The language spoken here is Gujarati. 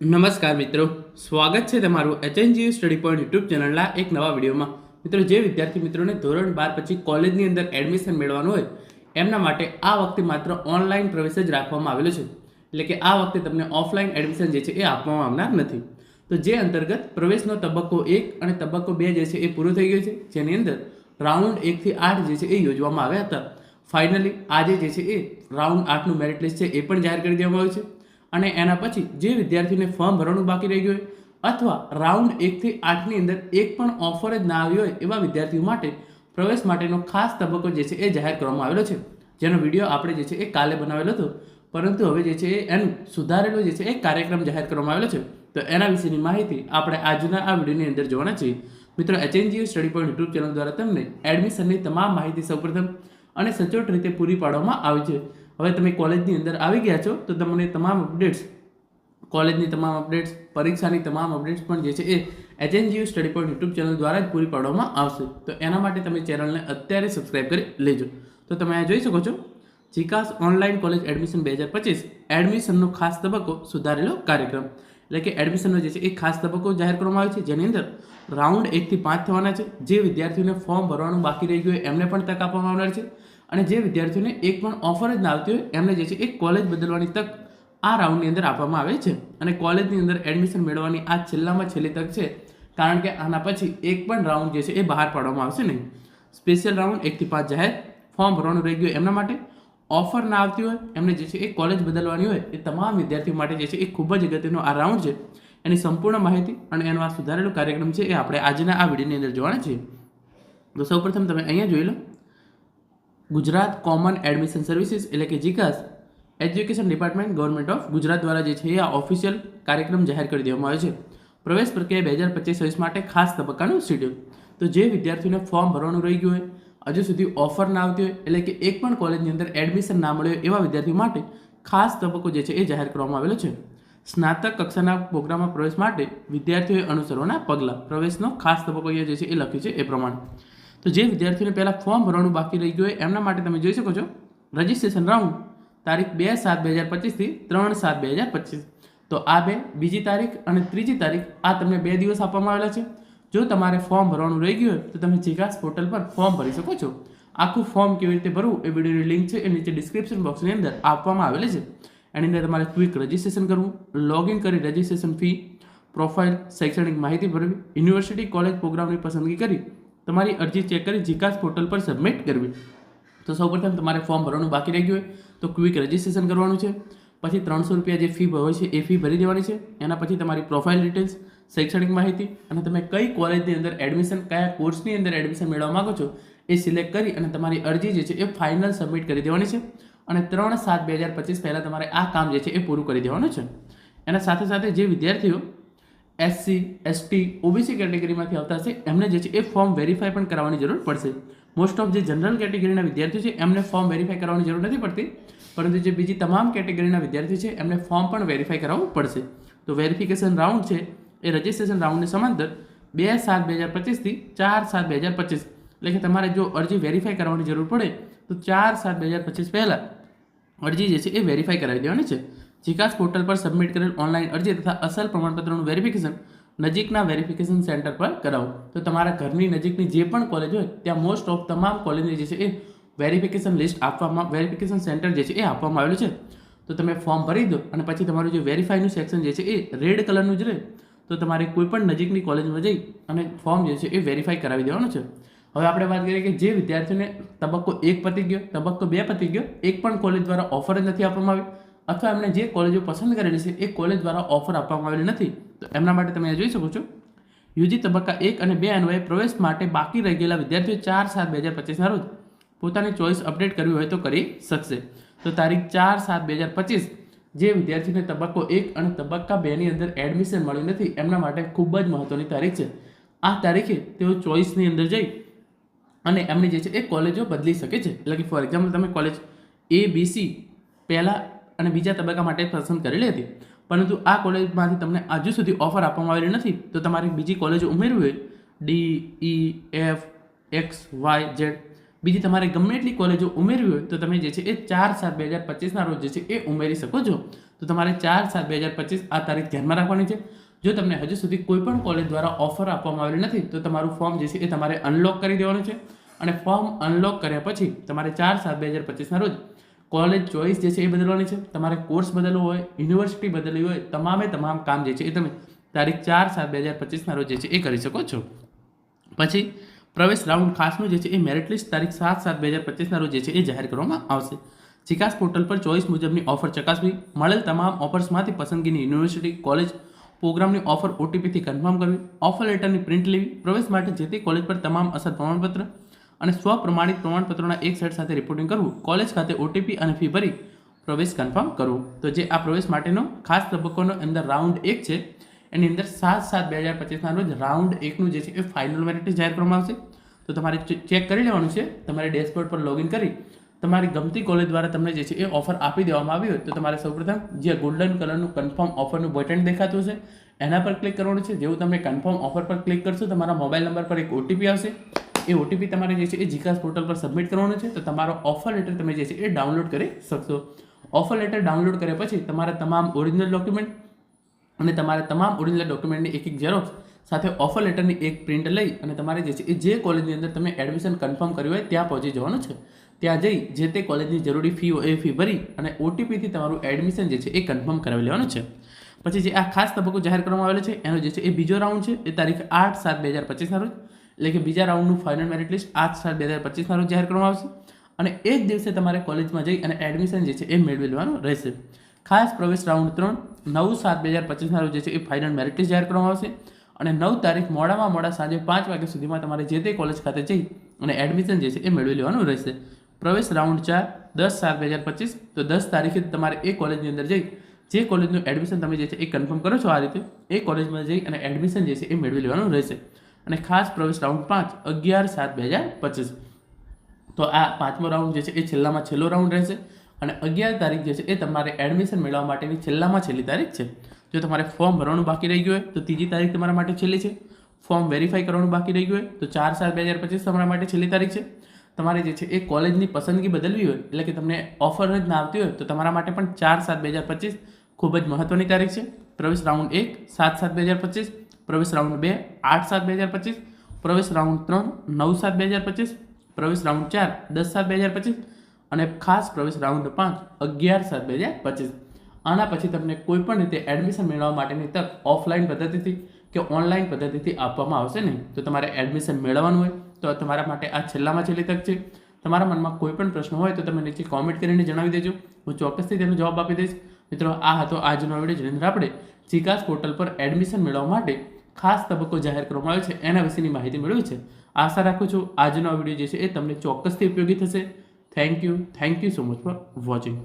નમસ્કાર મિત્રો, સ્વાગત છે તમારું એચએનજીયુ સ્ટડી પોઈન્ટ યુટ્યુબ ચેનલના એક નવા વિડીયોમાં. મિત્રો, જે વિદ્યાર્થી મિત્રોને ધોરણ બાર પછી કોલેજની અંદર એડમિશન મેળવવાનું હોય, એમના માટે આ વખતે માત્ર ઓનલાઈન પ્રવેશ જ રાખવામાં આવેલો છે. એટલે કે આ વખતે તમને ઓફલાઈન એડમિશન જે છે એ આપવામાં આવનાર નથી. તો જે અંતર્ગત પ્રવેશનો તબક્કો એક અને તબક્કો બે જે છે એ પૂરો થઈ ગયો છે, જેની અંદર રાઉન્ડ એકથી આઠ જે છે એ યોજવામાં આવ્યા હતા. ફાઇનલી આજે જે છે એ રાઉન્ડ આઠનું મેરિટ લિસ્ટ છે એ પણ જાહેર કરી દેવામાં આવ્યું છે. અને એના પછી જે વિદ્યાર્થીને ફોર્મ ભરવાનું બાકી રહી ગયું હોય, અથવા રાઉન્ડ એકથી આઠની અંદર એક પણ ઓફર જ ના આવી હોય એવા વિદ્યાર્થીઓ માટે પ્રવેશ માટેનો ખાસ તબક્કો જે છે એ જાહેર કરવામાં આવેલો છે. જેનો વીડિયો આપણે જે છે એ કાલે બનાવેલો હતો. પરંતુ હવે જે છે એ એનું સુધારેલો જે છે એ કાર્યક્રમ જાહેર કરવામાં આવેલો છે. તો એના વિશેની માહિતી આપણે આજના આ વિડીયોની અંદર જોવાના છીએ. મિત્રો HNGU study point YouTube channel દ્વારા તમને એડમિશનની તમામ માહિતી સૌપ્રથમ અને સચોટ રીતે પૂરી પાડવામાં આવી છે. હવે તમે કોલેજની અંદર આવી ગયા છો, તો તમને તમામ અપડેટ્સ કોલેજની તમામ અપડેટ્સ પરીક્ષાની તમામ અપડેટ્સ પણ જે છે એ HNGU study point YouTube channel દ્વારા જ પૂરી પાડવામાં આવશે. તો એના માટે તમે ચેનલને અત્યારે સબસ્ક્રાઈબ કરી લેજો. તો તમે આ જોઈ શકો છો, જીકાસ ઓનલાઈન કોલેજ એડમિશન બે હજાર પચીસ એડમિશનનો ખાસ તબક્કો સુધારેલો કાર્યક્રમ. એટલે કે એડમિશનનો જે છે એ ખાસ તબક્કો જાહેર કરવામાં આવ્યો છે, જેની અંદર રાઉન્ડ એકથી પાંચ થવાના છે. જે વિદ્યાર્થીઓને ફોર્મ ભરવાનું બાકી રહી ગયું એમને પણ તક આપવામાં આવનાર છે. અને જે વિદ્યાર્થીઓને એક પણ ઓફર જ ના આવતી હોય, એમને જે છે એ કોલેજ બદલવાની તક આ રાઉન્ડની અંદર આપવામાં આવે છે. અને કોલેજની અંદર એડમિશન મેળવવાની આ છેલ્લામાં છેલ્લી તક છે. કારણ કે આના પછી એક પણ રાઉન્ડ જે છે એ બહાર પાડવામાં આવશે નહીં. સ્પેશિયલ રાઉન્ડ એકથી પાંચ જાહેર ફોર્મ ભરવાનું રહી ગયું એમના માટે. ઓફર ના આવતી હોય, એમને જે છે એ કોલેજ બદલવાની હોય, એ તમામ વિદ્યાર્થીઓ માટે જે છે એ ખૂબ જ અગત્યનો આ રાઉન્ડ છે. એની સંપૂર્ણ માહિતી અને એનો આ સુધારેલો કાર્યક્રમ છે એ આપણે આજના આ વિડીયોની અંદર જોવાના છીએ. તો સૌપ્રથમ તમે અહીંયા જોઈ લો. ગુજરાત કોમન એડમિશન સર્વિસીસ એટલે કે જીકાસ education department government of Gujarat દ્વારા જે છે આ ઓફિશિયલ કાર્યક્રમ જાહેર કરી દેવામાં આવ્યો છે. પ્રવેશ પ્રક્રિયા બે હજાર પચીસ છવ્વીસ માટે ખાસ તબક્કાનું શેડ્યુલ. તો જે વિદ્યાર્થીઓને ફોર્મ ભરવાનું રહી ગયું હોય, હજુ સુધી ઓફર ના આવતી હોય, એટલે કે એક પણ કોલેજની અંદર એડમિશન ના મળ્યો એવા વિદ્યાર્થીઓ માટે ખાસ તબક્કો જે છે એ જાહેર કરવામાં આવેલો છે. સ્નાતક કક્ષાના પ્રોગ્રામમાં પ્રવેશ માટે વિદ્યાર્થીઓએ અનુસરવાના પગલાં. પ્રવેશનો ખાસ તબક્કો જે છે એ લખ્યું છે એ પ્રમાણે. તો જે વિદ્યાર્થીઓને પહેલાં ફોર્મ ભરવાનું બાકી રહી ગયું હોય, એમના માટે તમે જોઈ શકો છો રજિસ્ટ્રેશન રાઉન્ડ તારીખ બે સાત બે હજાર પચીસથી ત્રણ સાત બે હજાર પચીસ. તો આ બે, બીજી તારીખ અને ત્રીજી તારીખ, આ તમને બે દિવસ આપવામાં આવેલા છે. જો તમારે ફોર્મ ભરવાનું રહી ગયું હોય, તો તમે જીકાસ પોર્ટલ પર ફોર્મ ભરી શકો છો. આખું ફોર્મ કેવી રીતે ભરવું એ વિડીયોની લિંક છે એ નીચે ડિસ્ક્રિપ્શન બોક્સની અંદર આપવામાં આવેલી છે. એની અંદર તમારે ક્વિક રજિસ્ટ્રેશન કરવું લોગિન કરી રજિસ્ટ્રેશન ફી પ્રોફાઇલ શૈક્ષણિક માહિતી ભરવી યુનિવર્સિટી કોલેજ પ્રોગ્રામની પસંદગી કરી તમારી અરજી ચેક કરી જીકાસ પોર્ટલ પર સબમિટ કરવી. તો સૌપ્રથમ તમારે ફોર્મ ભરવાનું બાકી રહી ગયું હોય તો ક્વિક રજિસ્ટ્રેશન કરવાનું છે. પછી ત્રણસો રૂપિયા જે ફી હોય છે એ ફી ભરી દેવાની છે. એના પછી તમારી પ્રોફાઇલ ડિટેલ્સ શૈક્ષણિક માહિતી અને તમે કઈ કોલેજની અંદર એડમિશન કયા કોર્સની અંદર એડમિશન મેળવવા માગો છો એ સિલેક્ટ કરી અને તમારી અરજી જે છે એ ફાઇનલ સબમિટ કરી દેવાની છે. અને ત્રણ સાત બે હજાર પચીસ પહેલાં તમારે આ કામ જે છે એ પૂરું કરી દેવાનું છે. એના સાથે સાથે જે વિદ્યાર્થીઓ એસસી એસટી ઓબીસી કેટેગરીમાંથી આવતા હશે. એમને જે છે એ ફોર્મ વેરીફાઈ પણ કરાવવાની જરૂર પડશે. મોસ્ટ ઓફ જે જનરલ કેટેગરીના વિદ્યાર્થીઓ છે, એમને ફોર્મ વેરીફાઈ કરવાની જરૂર નથી પડતી. પરંતુ જે બીજી તમામ કેટેગરીના વિદ્યાર્થીઓ છે, એમને ફોર્મ પણ વેરીફાઈ કરાવવું પડશે. તો વેરિફિકેશન રાઉન્ડ છે, એ રજિસ્ટ્રેશન રાઉન્ડની સમાંતર બે સાત બે હજાર પચીસથી ચાર સાત બે હજાર પચીસ. એટલે કે તમારે જો અરજી વેરીફાઈ કરવાની જરૂર પડે, તો ચાર સાત બે હજાર પચીસ પહેલાં અરજી જે છે એ વેરીફાઈ કરાવી દેવાની છે. જીકાસ પોર્ટલ પર સબમિટ કરેલ ઓનલાઈન અરજી તથા અસલ પ્રમાણપત્રનું વેરિફિકેશન નજીકના વેરિફિકેશન સેન્ટર પર કરાવો. તો તમારા ઘરની નજીકની જે પણ કોલેજ હોય, ત્યાં મોસ્ટ ઓફ તમામ કોલેજની જે છે એ વેરિફિકેશન લિસ્ટ આપવામાં વેરિફિકેશન સેન્ટર જે છે એ આપવામાં આવેલું છે. તો તમે ફોર્મ ભરી દો અને પછી તમારું જે વેરીફાઈનું સેક્શન જે છે એ રેડ કલરનું જ રહે. તો તમારે કોઈ પણ નજીકની કોલેજમાં જઈ અને ફોર્મ જે છે એ વેરીફાઈ કરાવી દેવાનું છે. હવે આપણે વાત કરીએ કે જે વિદ્યાર્થીઓને તબક્કો એક પતી ગયો, તબક્કો બે પતી ગયો, એક પણ કોલેજ દ્વારા ઓફર જ નથી આપવામાં આવી અથવા એમણે જે કોલેજો પસંદ કરેલી છે, એ કોલેજ દ્વારા ઓફર આપવામાં આવેલી નથી. તો એમના માટે તમે જોઈ શકો છો. યુજી તબક્કા એક અને બે અન્વયે પ્રવેશ માટે બાકી રહી ગયેલા વિદ્યાર્થીઓ ચાર સાત બે હજાર પચીસના રોજ પોતાની ચોઈસ અપડેટ કરવી હોય તો કરી શકશે. તો તારીખ ચાર સાત બે હજાર પચીસ, જે વિદ્યાર્થીને તબક્કો એક અને તબક્કા બેની અંદર એડમિશન મળ્યું નથી, એમના માટે ખૂબ જ મહત્ત્વની તારીખ છે. આ તારીખે તેઓ ચોઈસની અંદર જઈ અને એમની જે છે એ કોલેજો બદલી શકે છે. એટલે કે ફોર એક્ઝામ્પલ તમે કોલેજ એ બી સી પહેલાં અને બીજા તબક્કા માટે પસંદ કરેલી હતી. પરંતુ આ કોલેજમાંથી તમને હજુ સુધી ઓફર આપવામાં આવેલી નથી, તો તમારે બીજી કોલેજો ઉમેરવી હોય. D E F X Y Z બીજી તમારે ગમે એટલી કોલેજો ઉમેરવી હોય, તો તમે જે છે એ ચાર સાત બે હજાર પચીસના રોજ જે છે એ ઉમેરી શકો છો. તો તમારે ચાર સાત બે હજાર પચીસ આ તારીખ ધ્યાનમાં રાખવાની છે. જો તમને હજુ સુધી કોઈ પણ કોલેજ દ્વારા ઓફર આપવામાં આવેલી નથી, તો તમારું ફોર્મ જે છે એ તમારે અનલોક કરી દેવાનું છે. અને ફોર્મ અનલોક કર્યા પછી તમારે ચાર સાત બે હજાર પચીસના રોજ કોલેજ ચોઈસ જે છે એ બદલવાની છે. તમારે કોર્સ બદલવો હોય યુનિવર્સિટી બદલવી હોય, તમામે તમામ કામ જે છે એ તમે તારીખ ચાર સાત બે હજાર પચીસના રોજ જે છે એ કરી શકો છો. પછી પ્રવેશ રાઉન્ડ ખાસનું જે છે એ મેરિટ લિસ્ટ તારીખ સાત સાત બે હજાર પચીસના રોજ જે છે એ જાહેર કરવામાં આવશે. ચિકાસ પોર્ટલ પર ચોઈસ મુજબની ઓફર ચકાસવી, મળેલ તમામ ઓફર્સમાંથી પસંદગીની યુનિવર્સિટી કોલેજ પ્રોગ્રામની ઓફર ઓટીપીથી કન્ફર્મ કરવી ઓફર લેટરની પ્રિન્ટ લેવી, પ્રવેશ માટે જે તે કોલેજ પર તમામ અસર પ્રમાણપત્ર અને સ્વપ્રમાણિત પ્રમાણપત્રોના એક સેટ સાથે રિપોર્ટિંગ કરવું કોલેજ ખાતે ઓટીપી અને ફી ભરી પ્રવેશ કન્ફર્મ કરવું. તો જે આ પ્રવેશ માટેનો ખાસ તબક્કોનો અંદર રાઉન્ડ એક છે, એની અંદર સાત સાત બે હજાર પચીસના રોજ રાઉન્ડ એકનું જે છે એ ફાઇનલ મેરિટ જાહેર કરવામાં આવશે. તો તમારે ચેક કરી લેવાનું છે, તમારે ડેશબોર્ડ પર લોગિન કરી, તમારી ગમતી કોલેજ દ્વારા તમને જે છે એ ઓફર આપી દેવામાં આવી હોય, તો તમારે સૌપ્રથમ જે ગોલ્ડન કલરનું કન્ફર્મ ઓફરનું બટન દેખાતું હશે, એના પર ક્લિક કરવાનું છે. જેવું તમે કન્ફર્મ ઓફર પર ક્લિક કરશો, તમારા મોબાઈલ નંબર પર એક ઓટીપી આવશે. એ ઓટીપી તમારે જે છે એ જીકાસ પોર્ટલ પર સબમિટ કરવાનો છે. તો તમારો ઓફર લેટર તમે જે છે એ ડાઉનલોડ કરી શકશો. ઓફર લેટર ડાઉનલોડ કર્યા પછી તમારા તમામ ઓરિજિનલ ડોક્યુમેન્ટ અને તમારા તમામ ઓરિજિનલ ડોક્યુમેન્ટની એક એક ઝેરોક્સ સાથે ઓફર લેટરની એક પ્રિન્ટ લઈ અને તમારે જે છે એ જે કોલેજની અંદર તમે એડમિશન કન્ફર્મ કર્યું હોય ત્યાં પહોંચી જવાનું છે. ત્યાં જઈ જે તે કોલેજની જરૂરી ફી હોય એ ફી ભરી અને ઓટીપીથી તમારું એડમિશન જે છે એ કન્ફર્મ કરાવી લેવાનું છે. પછી જે આ ખાસ તબક્કો જાહેર કરવામાં આવેલો છે, એનો જે છે એ બીજો રાઉન્ડ છે, એ તારીખ આઠ સાત બે હજાર પચીસના રોજ. એટલે કે બીજા રાઉન્ડનું ફાઇનલ મેરિટ લિસ્ટ આઠ સાત બે હજાર પચીસના રોજ જાહેર કરવામાં આવશે. અને એ જ દિવસે તમારે કોલેજમાં જઈ અને એડમિશન જે છે એ મેળવી લેવાનું રહેશે. ખાસ પ્રવેશ રાઉન્ડ ત્રણ, નવ સાત બે હજાર પચીસના રોજ જે છે એ ફાઇનલ મેરિટ લિસ્ટ જાહેર કરવામાં આવશે. અને નવ તારીખ મોડામાં મોડા સાંજે પાંચ વાગ્યા સુધીમાં તમારે જે તે કોલેજ ખાતે જઈ અને એડમિશન જે છે એ મેળવી લેવાનું રહેશે. પ્રવેશ રાઉન્ડ ચાર, દસ સાત બે હજાર પચીસ, તો દસ તારીખે તમારે એ કોલેજની અંદર જઈ, જે કોલેજનું એડમિશન તમે જે છે એ કન્ફર્મ કરો છો આ રીતે, એ કોલેજમાં જઈ અને એડમિશન જે છે એ મેળવી લેવાનું રહેશે. અને ખાસ પ્રવેશ રાઉન્ડ પાંચ, અગિયાર સાત બે હજાર પચીસ. તો આ પાંચમો રાઉન્ડ જે છે એ છેલ્લામાં છેલ્લો રાઉન્ડ રહેશે અને અગિયાર તારીખ જે છે એ તમારે એડમિશન મેળવવા માટેની છેલ્લામાં છેલ્લી તારીખ છે. જો તમારે ફોર્મ ભરવાનું બાકી રહી ગયું હોય, તો ત્રીજી તારીખ તમારા માટે છેલ્લી છે. ફોર્મ વેરીફાઈ કરવાનું બાકી રહી ગયું હોય, તો ચાર સાત બે હજાર પચીસ તમારા માટે છેલ્લી તારીખ છે. તમારે જે છે એ કોલેજની પસંદગી બદલવી હોય, એટલે કે તમને ઓફર જ ના આવતી હોય, તો તમારા માટે પણ ચાર સાત બે હજાર પચીસ ખૂબ જ મહત્ત્વની તારીખ છે. પ્રવેશ રાઉન્ડ એક, સાત સાત બે હજાર પચીસ. પ્રવેશ રાઉન્ડ બે, આઠ સાત બે હજાર પચીસ, પ્રવેશ રાઉન્ડ ત્રણ, નવ સાત બે હજાર પચીસ, પ્રવેશ રાઉન્ડ ચાર, દસ સાત બે હજાર પચીસ અને ખાસ પ્રવેશ રાઉન્ડ પાંચ, અગિયાર સાત બે હજાર પચીસ. આના પછી તમને કોઈપણ રીતે એડમિશન મેળવવા માટેની તક ઓફલાઈન પદ્ધતિથી કે ઓનલાઈન પદ્ધતિથી આપવામાં આવશે નહીં. તો તમારે એડમિશન મેળવવાનું હોય, તો તમારા માટે આ છેલ્લામાં છેલ્લી તક છે. તમારા મનમાં કોઈ પણ પ્રશ્ન હોય, તો તમે નીચે કોમેન્ટ કરીને જણાવી દેજો. હું ચોક્કસથી તેનો જવાબ આપી દઈશ. મિત્રો, આ હતો આજનો વીડિયો. જેની અંદર આપણે જીકાસ પોર્ટલ પર એડમિશન મેળવવા માટે ખાસ તબક્કો જાહેર કરવામાં આવ્યો છે. એના વિશેની માહિતી મેળવી છે. આશા રાખું છું આજનો વીડિયો જે છે એ તમને ચોક્કસથી ઉપયોગી થશે. Thank you thank you so much for watching